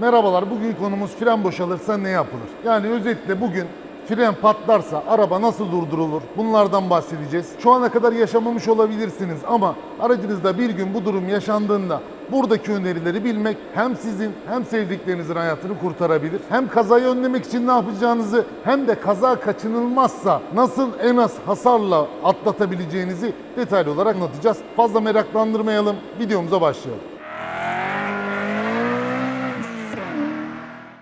Merhabalar, bugün konumuz fren boşalırsa ne yapılır? Yani özetle bugün fren patlarsa araba nasıl durdurulur? Bunlardan bahsedeceğiz. Şu ana kadar yaşamamış olabilirsiniz ama aracınızda bir gün bu durum yaşandığında buradaki önerileri bilmek hem sizin hem sevdiklerinizin hayatını kurtarabilir. Hem kazayı önlemek için ne yapacağınızı hem de kaza kaçınılmazsa nasıl en az hasarla atlatabileceğinizi detaylı olarak anlatacağız. Fazla meraklandırmayalım, videomuza başlayalım.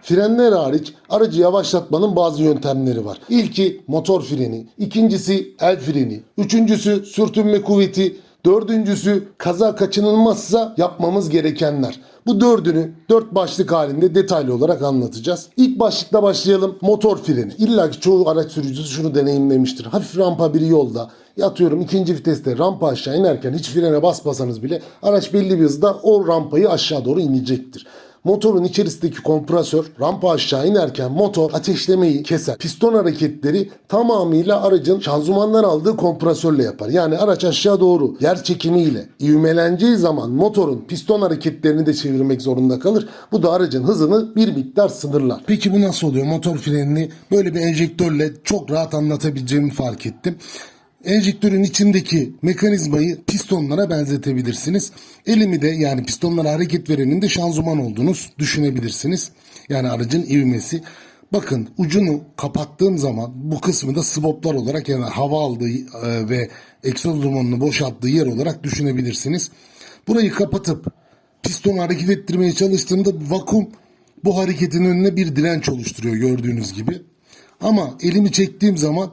Frenler hariç aracı yavaşlatmanın bazı yöntemleri var. İlki motor freni, ikincisi el freni, üçüncüsü sürtünme kuvveti, dördüncüsü kaza kaçınılmazsa yapmamız gerekenler. Bu dördünü dört başlık halinde detaylı olarak anlatacağız. İlk başlıkla başlayalım. Motor freni. İlla ki çoğu araç sürücüsü şunu deneyimlemiştir. Hafif rampa bir yolda yatıyorum ikinci viteste rampa aşağı inerken hiç frene basmasanız bile araç belli bir hızda o rampayı aşağı doğru inecektir. Motorun içerisindeki kompresör rampa aşağı inerken motor ateşlemeyi keser. Piston hareketleri tamamıyla aracın şanzımandan aldığı kompresörle yapar. Yani araç aşağı doğru yer çekimiyle ivmeleneceği zaman motorun piston hareketlerini de çevirmek zorunda kalır. Bu da aracın hızını bir miktar sınırlar. Peki bu nasıl oluyor? Motor frenini böyle bir enjektörle çok rahat anlatabileceğimi fark ettim. Enjektörün içindeki mekanizmayı pistonlara benzetebilirsiniz. Elimi de yani pistonlara hareket verenin de şanzıman olduğunuz düşünebilirsiniz. Yani aracın ivmesi. Bakın ucunu kapattığım zaman bu kısmı da swaplar olarak yani hava aldığı e, ve egzoz dumanını boşalttığı yer olarak düşünebilirsiniz. Burayı kapatıp pistonu hareket ettirmeye çalıştığımda vakum bu hareketin önüne bir direnç oluşturuyor gördüğünüz gibi. Ama elimi çektiğim zaman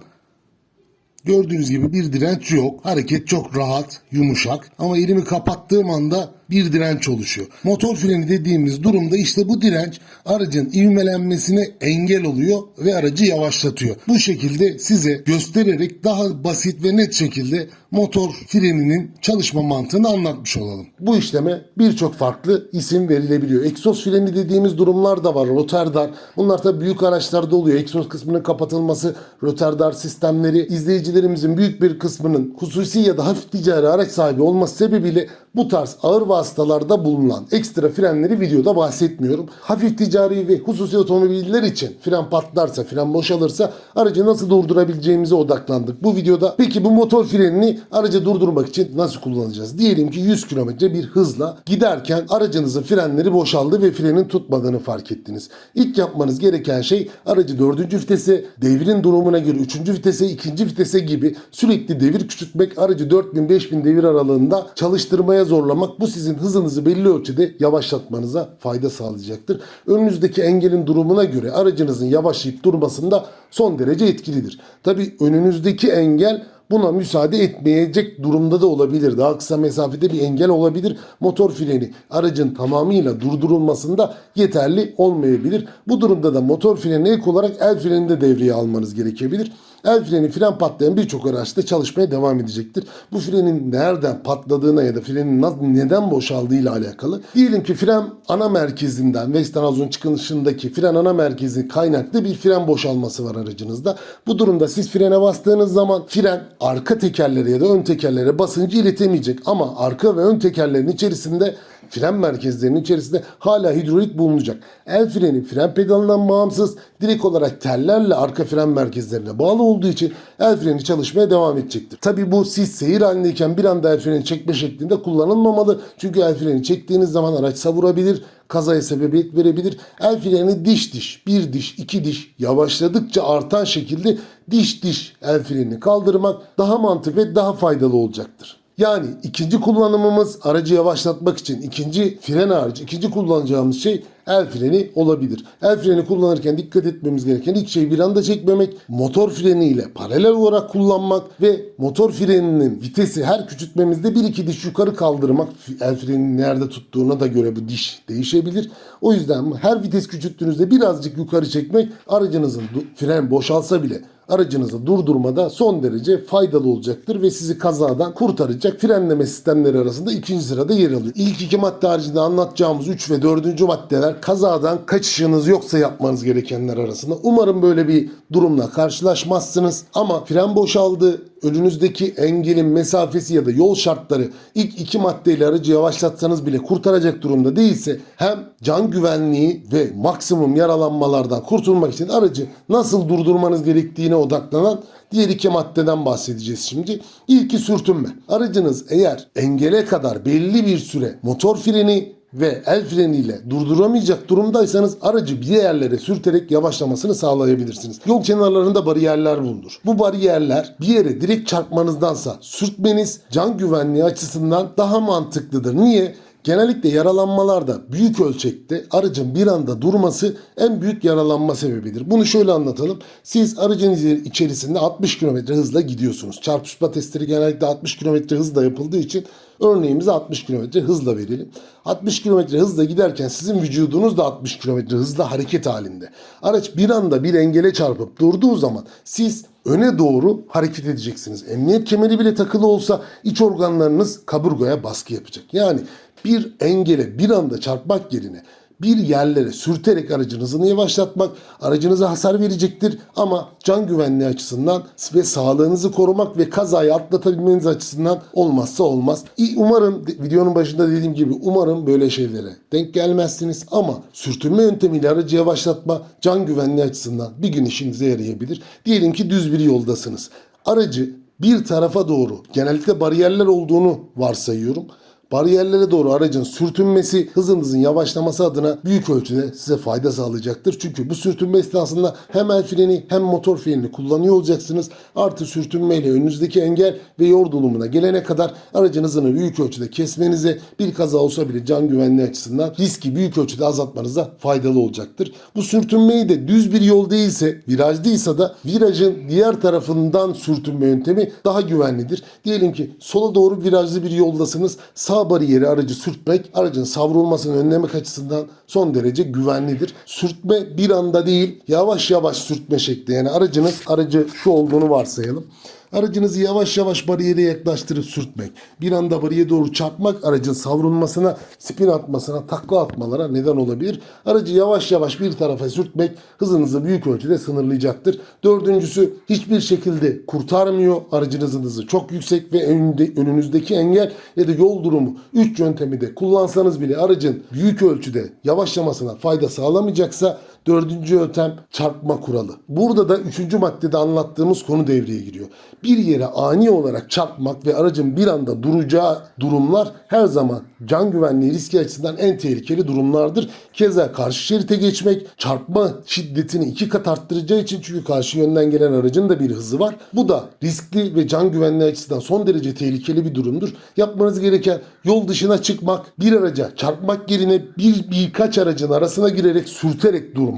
Gördüğünüz gibi bir direnç yok. Hareket çok rahat, yumuşak. Ama elimi kapattığım anda bir direnç oluşuyor. Motor freni dediğimiz durumda işte bu direnç aracın ivmelenmesine engel oluyor ve aracı yavaşlatıyor. Bu şekilde size göstererek daha basit ve net şekilde motor freninin çalışma mantığını anlatmış olalım. Bu işleme birçok farklı isim verilebiliyor. Egzoz freni dediğimiz durumlar da var. Roterdar. Bunlar tabii büyük araçlarda oluyor. Egzoz kısmının kapatılması, roterdar sistemleri izleyicilerimizin büyük bir kısmının hususi ya da hafif ticari araç sahibi olması sebebiyle bu tarz ağır vasıtalarda bulunan ekstra frenleri videoda bahsetmiyorum. Hafif ticari ve hususi otomobiller için fren patlarsa, fren boşalırsa aracı nasıl durdurabileceğimize odaklandık bu videoda. Peki bu motor frenini aracı durdurmak için nasıl kullanacağız? Diyelim ki 100 km bir hızla giderken aracınızın frenleri boşaldı ve frenin tutmadığını fark ettiniz. İlk yapmanız gereken şey aracı 4. vitese, devrin durumuna göre 3. vitese, 2. vitese gibi sürekli devir küçültmek, aracı 4000-5000 devir aralığında çalıştırmaya zorlamak bu sizin hızınızı belli ölçüde yavaşlatmanıza fayda sağlayacaktır. Önünüzdeki engelin durumuna göre aracınızın yavaşlayıp durmasında son derece etkilidir. Tabi önünüzdeki engel buna müsaade etmeyecek durumda da olabilir. Daha kısa mesafede bir engel olabilir. Motor freni aracın tamamıyla durdurulmasında yeterli olmayabilir. Bu durumda da motor freni ek olarak el frenini de devreye almanız gerekebilir. El freni fren patlayan birçok araçta çalışmaya devam edecektir. Bu frenin nereden patladığına ya da frenin neden boşaldığıyla alakalı. Diyelim ki fren ana merkezinden Westernhausen çıkışındaki fren ana merkezi kaynaklı bir fren boşalması var aracınızda. Bu durumda siz frene bastığınız zaman fren arka tekerlere ya da ön tekerlere basıncı iletemeyecek ama arka ve ön tekerlerin içerisinde fren merkezlerinin içerisinde hala hidrolik bulunacak. El freni fren pedalından bağımsız direkt olarak tellerle arka fren merkezlerine bağlı olduğu için el freni çalışmaya devam edecektir. Tabi bu siz seyir halindeyken bir anda el freni çekme şeklinde kullanılmamalı. Çünkü el freni çektiğiniz zaman araç savurabilir, kazaya sebebiyet verebilir. El freni diş diş, bir diş, iki diş yavaşladıkça artan şekilde diş diş el frenini kaldırmak daha mantık ve daha faydalı olacaktır. Yani ikinci kullanımımız aracı yavaşlatmak için ikinci fren hariç ikinci kullanacağımız şey el freni olabilir. El freni kullanırken dikkat etmemiz gereken ilk şey bir anda çekmemek, motor freniyle paralel olarak kullanmak ve motor freninin vitesi her küçültmemizde bir iki diş yukarı kaldırmak. El freninin nerede tuttuğuna da göre bu diş değişebilir. O yüzden her vites küçülttüğünüzde birazcık yukarı çekmek aracınızın fren boşalsa bile aracınızı durdurmada son derece faydalı olacaktır ve sizi kazadan kurtaracak frenleme sistemleri arasında ikinci sırada yer alıyor. İlk iki madde haricinde anlatacağımız 3 ve 4. maddeler kazadan kaçışınız yoksa yapmanız gerekenler arasında. Umarım böyle bir durumla karşılaşmazsınız. Ama fren boşaldı, önünüzdeki engelin mesafesi ya da yol şartları ilk iki maddeyle aracı yavaşlatsanız bile kurtaracak durumda değilse hem can güvenliği ve maksimum yaralanmalardan kurtulmak için aracı nasıl durdurmanız gerektiğine odaklanan diğer iki maddeden bahsedeceğiz şimdi. İlki sürtünme. Aracınız eğer engele kadar belli bir süre motor freni ve el freniyle durduramayacak durumdaysanız aracı bir yerlere sürterek yavaşlamasını sağlayabilirsiniz. Yol kenarlarında bariyerler bulunur. Bu bariyerler bir yere direkt çarpmanızdansa sürtmeniz can güvenliği açısından daha mantıklıdır. Niye? Genellikle yaralanmalarda büyük ölçekte aracın bir anda durması en büyük yaralanma sebebidir. Bunu şöyle anlatalım. Siz aracın içerisinde 60 km hızla gidiyorsunuz. Çarpışma testleri genellikle 60 km hızla yapıldığı için örneğimizi 60 km hızla verelim. 60 km hızla giderken sizin vücudunuz da 60 km hızla hareket halinde. Araç bir anda bir engele çarpıp durduğu zaman siz öne doğru hareket edeceksiniz. Emniyet kemeri bile takılı olsa iç organlarınız kaburgaya baskı yapacak. Yani bir engele bir anda çarpmak yerine bir yerlere sürterek aracın hızını yavaşlatmak aracınıza hasar verecektir ama can güvenliği açısından ve sağlığınızı korumak ve kazayı atlatabilmeniz açısından olmazsa olmaz. Umarım de- videonun başında dediğim gibi umarım böyle şeylere denk gelmezsiniz ama sürtünme yöntemiyle aracı yavaşlatma can güvenliği açısından bir gün işinize yarayabilir. Diyelim ki düz bir yoldasınız. Aracı bir tarafa doğru genellikle bariyerler olduğunu varsayıyorum. Bariyerlere doğru aracın sürtünmesi hızınızın yavaşlaması adına büyük ölçüde size fayda sağlayacaktır. Çünkü bu sürtünme esnasında hem el freni hem motor frenini kullanıyor olacaksınız. Artı sürtünmeyle önünüzdeki engel ve yordulumuna gelene kadar aracın hızını büyük ölçüde kesmenize bir kaza olsa bile can güvenliği açısından riski büyük ölçüde azaltmanıza faydalı olacaktır. Bu sürtünmeyi de düz bir yol değilse, virajdıysa da virajın diğer tarafından sürtünme yöntemi daha güvenlidir. Diyelim ki sola doğru virajlı bir yoldasınız. Sağ bariyeri aracı sürtmek aracın savrulmasını önlemek açısından son derece güvenlidir. Sürtme bir anda değil yavaş yavaş sürtme şekli. Yani aracınız aracı şu olduğunu varsayalım. Aracınızı yavaş yavaş bariyere yaklaştırıp sürtmek. Bir anda bariyere doğru çarpmak aracın savrulmasına, spin atmasına, takla atmalara neden olabilir. Aracı yavaş yavaş bir tarafa sürtmek hızınızı büyük ölçüde sınırlayacaktır. Dördüncüsü hiçbir şekilde kurtarmıyor. Aracınızın hızı çok yüksek ve önünde, önünüzdeki engel ya da yol durumu 3 yöntemi de kullansanız bile aracın büyük ölçüde yavaşlamasına fayda sağlamayacaksa Dördüncü yöntem çarpma kuralı. Burada da üçüncü maddede anlattığımız konu devreye giriyor. Bir yere ani olarak çarpmak ve aracın bir anda duracağı durumlar her zaman can güvenliği riski açısından en tehlikeli durumlardır. Keza karşı şerite geçmek çarpma şiddetini iki kat arttıracağı için çünkü karşı yönden gelen aracın da bir hızı var. Bu da riskli ve can güvenliği açısından son derece tehlikeli bir durumdur. Yapmanız gereken yol dışına çıkmak, bir araca çarpmak yerine bir birkaç aracın arasına girerek sürterek durmak.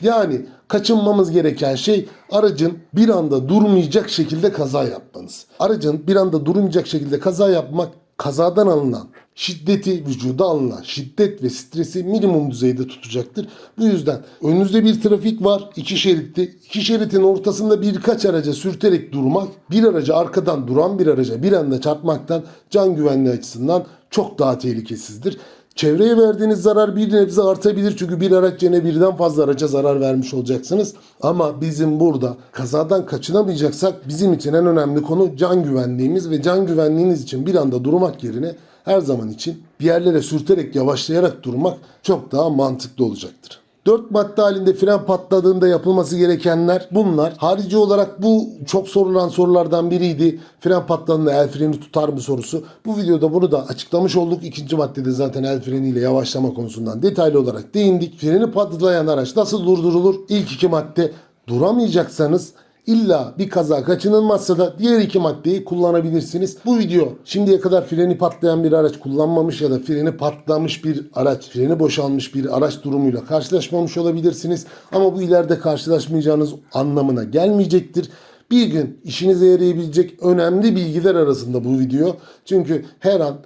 Yani kaçınmamız gereken şey aracın bir anda durmayacak şekilde kaza yapmanız. Aracın bir anda durmayacak şekilde kaza yapmak kazadan alınan şiddeti vücuda alınan şiddet ve stresi minimum düzeyde tutacaktır. Bu yüzden önünüzde bir trafik var iki şeritli. iki şeritin ortasında birkaç araca sürterek durmak bir araca arkadan duran bir araca bir anda çarpmaktan can güvenliği açısından çok daha tehlikesizdir. Çevreye verdiğiniz zarar bir nebze artabilir çünkü bir araç yine birden fazla araca zarar vermiş olacaksınız. Ama bizim burada kazadan kaçınamayacaksak bizim için en önemli konu can güvenliğimiz ve can güvenliğiniz için bir anda durmak yerine her zaman için bir yerlere sürterek yavaşlayarak durmak çok daha mantıklı olacaktır. Dört madde halinde fren patladığında yapılması gerekenler bunlar. Harici olarak bu çok sorulan sorulardan biriydi. Fren patladığında el freni tutar mı sorusu. Bu videoda bunu da açıklamış olduk. İkinci maddede zaten el freniyle yavaşlama konusundan detaylı olarak değindik. Freni patlayan araç nasıl durdurulur? İlk iki madde duramayacaksanız İlla bir kaza kaçınılmazsa da diğer iki maddeyi kullanabilirsiniz. Bu video şimdiye kadar freni patlayan bir araç kullanmamış ya da freni patlamış bir araç, freni boşalmış bir araç durumuyla karşılaşmamış olabilirsiniz. Ama bu ileride karşılaşmayacağınız anlamına gelmeyecektir. Bir gün işinize yarayabilecek önemli bilgiler arasında bu video. Çünkü her an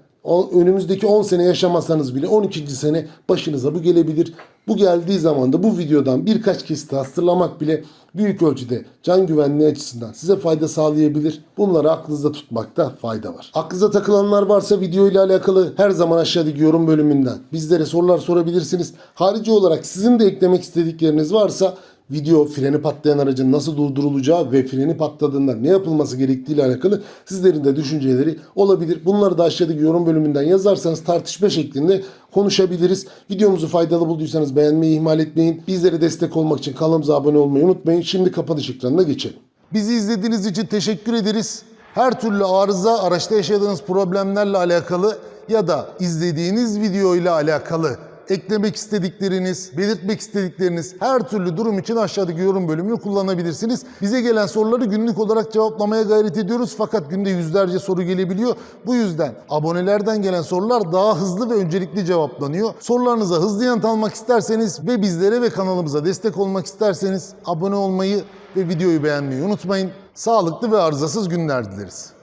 Önümüzdeki 10 sene yaşamasanız bile 12. sene başınıza bu gelebilir. Bu geldiği zaman da bu videodan birkaç kesit hatırlamak bile büyük ölçüde can güvenliği açısından size fayda sağlayabilir. Bunları aklınızda tutmakta fayda var. Aklınıza takılanlar varsa video ile alakalı her zaman aşağıdaki yorum bölümünden bizlere sorular sorabilirsiniz. Harici olarak sizin de eklemek istedikleriniz varsa video freni patlayan aracın nasıl durdurulacağı ve freni patladığında ne yapılması gerektiği ile alakalı sizlerin de düşünceleri olabilir. Bunları da aşağıdaki yorum bölümünden yazarsanız tartışma şeklinde konuşabiliriz. Videomuzu faydalı bulduysanız beğenmeyi ihmal etmeyin. Bizlere destek olmak için kanalımıza abone olmayı unutmayın. Şimdi kapanış ekranına geçelim. Bizi izlediğiniz için teşekkür ederiz. Her türlü arıza, araçta yaşadığınız problemlerle alakalı ya da izlediğiniz video ile alakalı eklemek istedikleriniz, belirtmek istedikleriniz her türlü durum için aşağıdaki yorum bölümünü kullanabilirsiniz. Bize gelen soruları günlük olarak cevaplamaya gayret ediyoruz fakat günde yüzlerce soru gelebiliyor. Bu yüzden abonelerden gelen sorular daha hızlı ve öncelikli cevaplanıyor. Sorularınıza hızlı yanıt almak isterseniz ve bizlere ve kanalımıza destek olmak isterseniz abone olmayı ve videoyu beğenmeyi unutmayın. Sağlıklı ve arızasız günler dileriz.